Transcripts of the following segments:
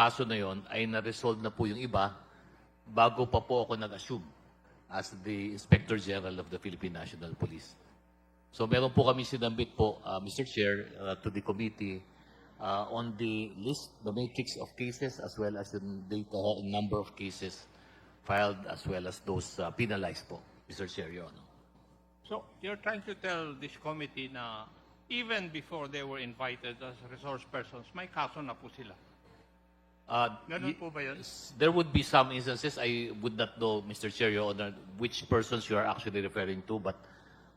kaso na yon ay na-resolve na po yung iba bago pa po ako nag-assume as the Inspector General of the Philippine National Police. So meron po kami sinambit po, uh, Mr. Chair, uh, to the committee uh, on the list, the matrix of cases as well as the data number of cases filed as well as those uh, penalized po, Mr. Chair, Your. So you're trying to tell this committee na even before they were invited as resource persons, may kaso na po sila. Uh, Ganun po ba yun? There would be some instances, I would not know, Mr. Chair, Your Honor, which persons you are actually referring to, but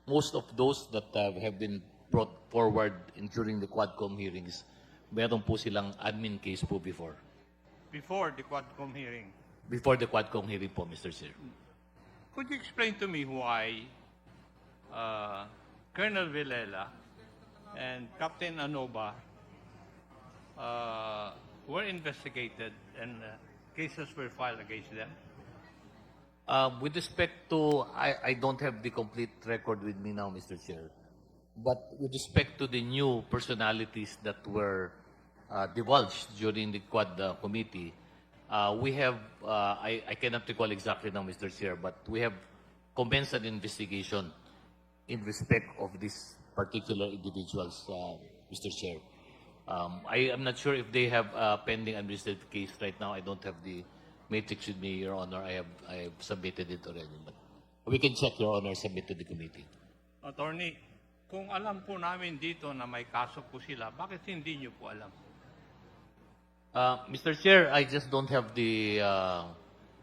most of those that uh, have been brought forward in, during the Quadcom hearings, meron po silang admin case po before. Before the Quadcom hearing. Before the Quadcom hearing po, Mr. Chair. Could you explain to me why uh, Colonel Villela and Captain Anoba uh, were investigated and uh, cases were filed against them? Um, with respect to, I, I don't have the complete record with me now, Mr. Chair. But with respect to the new personalities that were uh, divulged during the Quad uh, committee, uh, we have, uh, I, I cannot recall exactly now, Mr. Chair, but we have commenced an investigation in respect of these particular individuals, uh, Mr. Chair. Um, I am not sure if they have a pending administrative case right now. I don't have the matrix with me, Your Honor. I have I have submitted it already, but we can check, Your Honor, submit to the committee. Attorney, kung alam po namin dito na may kaso po sila, bakit hindi nyo po alam? Uh, Mr. Chair, I just don't have the uh,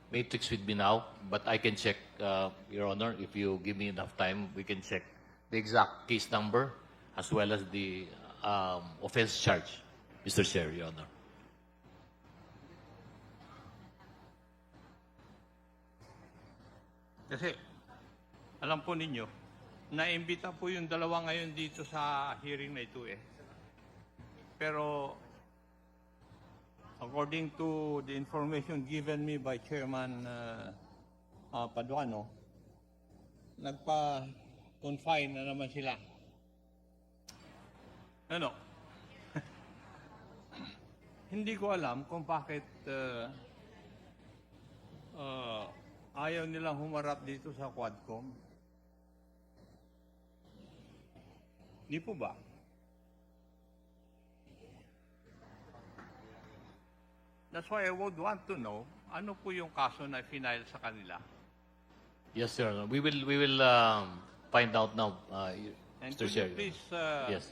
matrix with me now, but I can check, uh, Your Honor, if you give me enough time, we can check the exact case number as well as the um, offense charge, Mr. Chair, Your Honor. Kasi, alam po ninyo, naimbita po yung dalawa ngayon dito sa hearing na ito eh. Pero, according to the information given me by Chairman uh, uh, Paduano, nagpa-confine na naman sila. Ano? Hindi ko alam kung bakit uh, uh, ayaw nilang humarap dito sa Quadcom. Hindi po ba? That's why I would want to know, ano po yung kaso na final sa kanila? Yes, Honor. We will we will um, find out now, uh, And Mr. could Chair. please uh, Yes.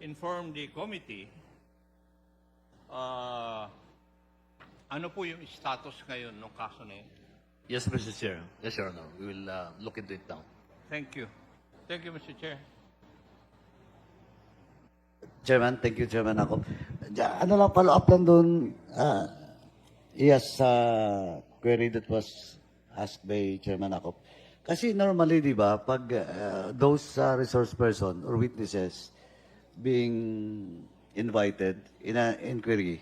Inform the committee uh, ano po yung status ngayon ng kaso na yun? Yes, Mr. Chair. Yes, Your Honor. We will uh, look into it now. Thank you. Thank you, Mr. Chair. Chairman, thank you, Chairman ako. Ja- Ano lang, follow up lang doon. Uh, yes, uh, query that was asked by Chairman ako. Kasi normally, di ba, pag uh, those uh, resource person or witnesses being invited in an inquiry,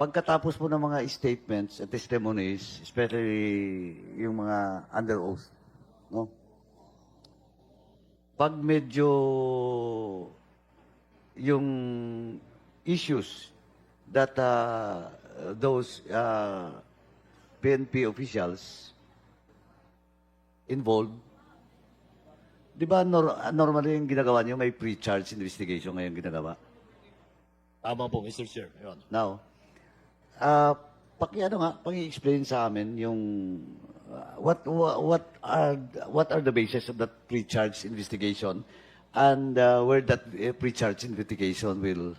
pagkatapos po ng mga statements at testimonies, especially yung mga under oath, no? Pag medyo yung issues that uh, those uh, PNP officials involved, di ba nor- normally yung ginagawa niyo may pre-charge investigation ngayon ginagawa? Tama po, Mr. Chair, Honor. Now, uh, paki ano nga, paki-explain sa amin yung uh, what what what are what are the basis of that pre-charge investigation and uh, where that uh, pre-charge investigation will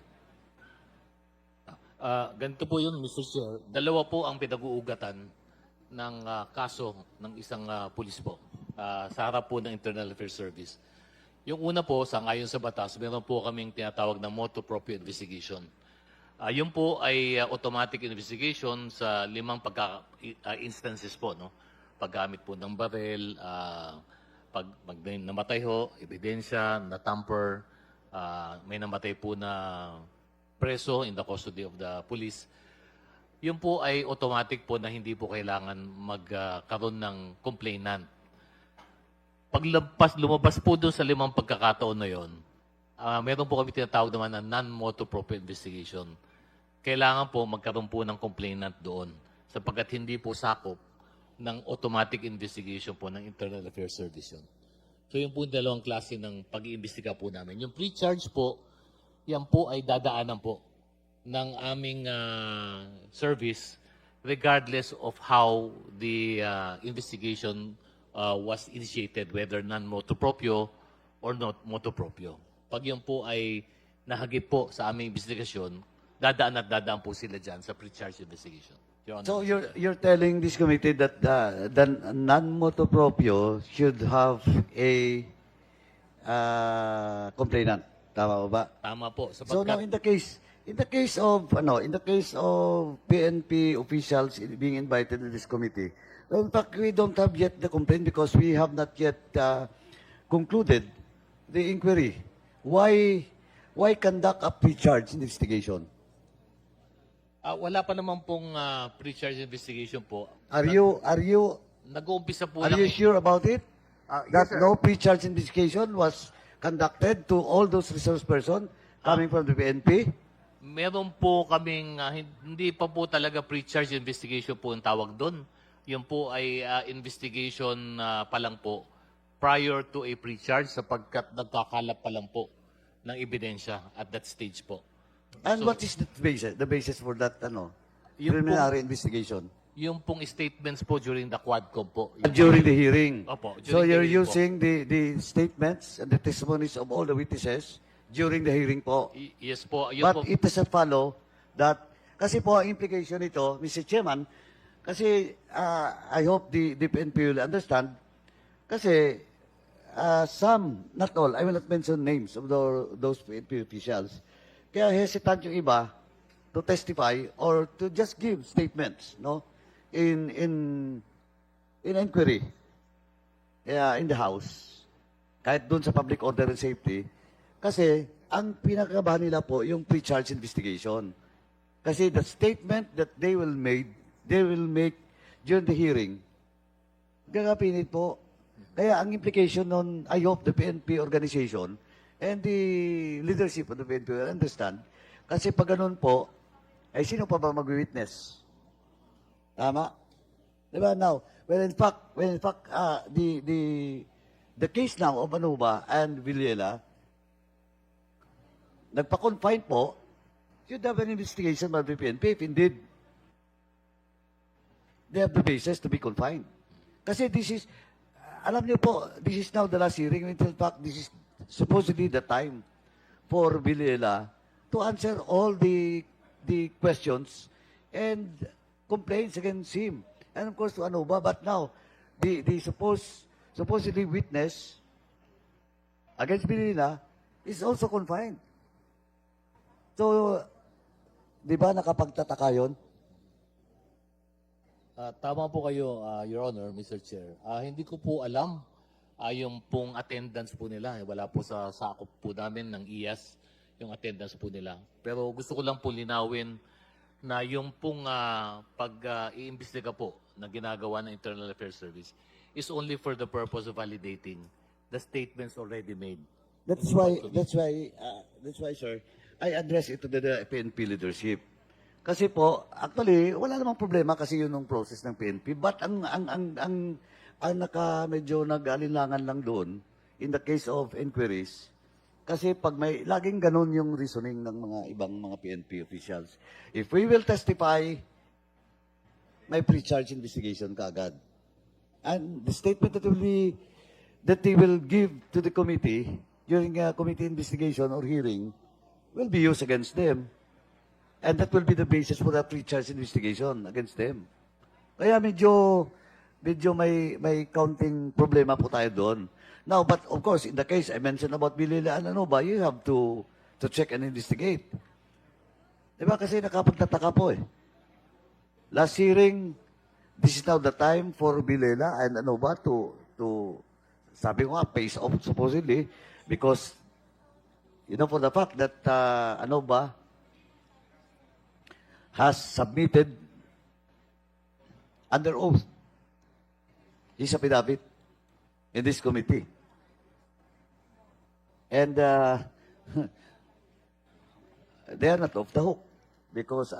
Ah, ganito po yun, Mr. Chair. Dalawa po ang pinag-uugatan ng ah, kaso ng isang ah, pulis po ah, sa harap po ng Internal Affairs Service. Yung una po, sa ngayon sa batas, meron po kaming tinatawag na motu proprio investigation. Ah, yun po ay ah, automatic investigation sa limang pagka, ah, instances po, no? Paggamit po ng barel, ah, pag, may namatay ho, ebidensya, na-tamper, ah, may namatay po na preso in the custody of the police. Yun po ay automatic po na hindi po kailangan magkaroon ng complainant. Paglabas, lumabas po doon sa limang pagkakataon na yon, ah, meron po kami tinatawag naman na non-motu proprio investigation. kailangan po magkaroon po ng complainant doon sapagkat hindi po sakop ng automatic investigation po ng Internal Affairs Service yun. So yun po yung dalawang klase ng pag-iimbestiga po namin. Yung pre-charge po, yan po ay dadaanan po ng aming ah, service regardless of how the ah, investigation ah, was initiated, whether non-motu proprio or not motu proprio. Pag yun po ay nahagip po sa aming investigasyon, dadaan at dadaan po sila dyan sa pre-charge investigation. Your Honor. So you're you're telling this committee that uh, the non-motu proprio should have a uh, complainant. Tama ba? Tama po. So now Sapagkat, in the case in the case of ano in the case of PNP officials being invited to this committee, well, in fact we don't have yet the complaint because we have not yet uh, concluded the inquiry. Why why conduct a pre-charge investigation? ah, wala pa naman pong ah, pre-charge investigation po. Are you are you Nag-uumpisa po are lang. you sure about it? Uh, that yes, sir. no pre-charge investigation was conducted to all those resource person coming from the PNP? Meron po kaming, ah, hin- hindi pa po talaga pre-charge investigation po ang tawag doon. Yun po ay ah, investigation ah, pa lang po prior to a pre-charge sapagkat nagkakalap pa lang po ng ebidensya at that stage po. And So- what is the basis, the basis for that ano, Yung preliminary investigation? Yung pong statements po during the Quadcom po. Yung- During the hearing. Opo, So during the you're hearing po. using the, the statements and the testimonies of all the witnesses during the hearing po. Y- Yes po. Yun But po. it doesn't follow that, kasi po ang implication nito, Mr. Chairman, kasi uh, I hope the, the PNP will understand, kasi uh, some, not all, I will not mention names of the, those PNP officials, kaya hesitant yung iba to testify or to just give statements, no? In, in, in inquiry, yeah, in the House, kahit doon sa public order and safety, kasi ang pinakabahan nila po yung pre-charge investigation. Kasi the statement that they will make, they will make during the hearing, gagapinit po. Kaya ang implication nun, I hope the PNP organization and the leadership of the PNP will understand. Kasi pag ganun po, ay sino pa ba mag-witness? Tama? Di ba? Now, well, in fact, well, in fact, uh, the, the, the case now of Anuba and Villela, nagpa-confine po, should have an investigation by the PNP if indeed they have the basis to be confined. Kasi this is, alam niyo po, this is now the last hearing. In fact, this is supposedly the time for Villela to answer all the the questions and complaints against him. And of course to Anuba. But now, the, the suppose, supposedly witness against Villela is also confined. So, di ba nakapagtataka yun? Ah, tama po kayo, ah, Your Honor, Mr. Chair. Ah, hindi ko po alam ah, yung pong attendance po nila. Eh, Wala po sa sakop po namin ng IAS yung attendance po nila. Pero gusto ko lang po linawin na yung pong ah, pag-iimbestiga po na ginagawa ng Internal Affairs Service is only for the purpose of validating the statements already made. That's why, that's why, uh, that's why, sir, I address it to the, the PNP leadership. Kasi po, actually, wala namang problema kasi yun ang process ng PNP. But ang, ang, ang, ang, ang naka medyo nag-alinlangan lang doon, in the case of inquiries, kasi pag may, laging ganun yung reasoning ng mga ibang mga PNP officials. If we will testify, may pre-charge investigation kaagad. And the statement that will be that they will give to the committee during a committee investigation or hearing will be used against them. And that will be the basis for the pre-charge investigation against them. Kaya medyo medyo may may counting problema po tayo doon. Now, but of course, in the case I mentioned about Bilila and ano ba, you have to to check and investigate. Di ba? Kasi nakapagtataka po eh. Last hearing, this is now the time for Bilela and ano ba to, to sabi ko nga, face off supposedly because you know for the fact that uh, ano has submitted under oath his affidavit in this committee. And uh, they are not off the hook. because